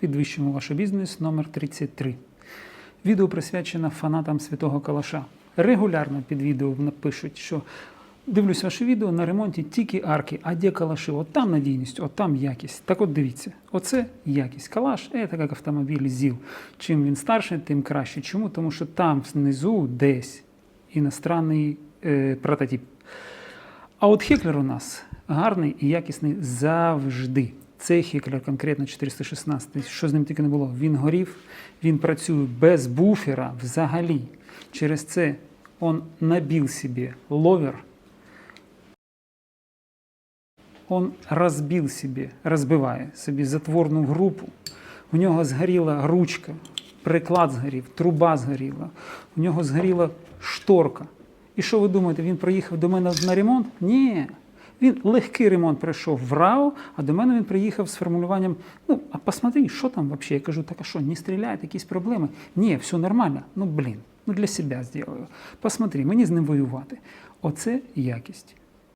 Підвищимо ваш бізнес номер 33. Відео присвячено фанатам святого Калаша. Регулярно під відео напишуть, що дивлюсь ваше відео на ремонті тільки арки, а де калаши? От там надійність, от там якість. Так от дивіться, оце якість. Калаш це як автомобіль ЗІЛ. Чим він старший, тим краще. Чому? Тому що там знизу десь іностранний е, прототип. А от Хеклер у нас гарний і якісний завжди. Цей Хеклер, конкретно 416, що з ним тільки не було, він горів, він працює без буфера взагалі. Через це он набил себе ловер, он розбив себе, розбиває собі затворну групу. У нього згоріла ручка, приклад згорів, труба згоріла, у нього згоріла шторка. І що ви думаєте, він приїхав до мене на ремонт? Ні. Він легкий ремонт прийшов в РАО, а до мене він приїхав з формулюванням: ну, а посмотри, що там взагалі? Я кажу, так а що, не стріляють, якісь проблеми? Ні, все нормально. Ну, блін, ну для себе зроблю. Посмотри, мені з ним воювати. Оце якість.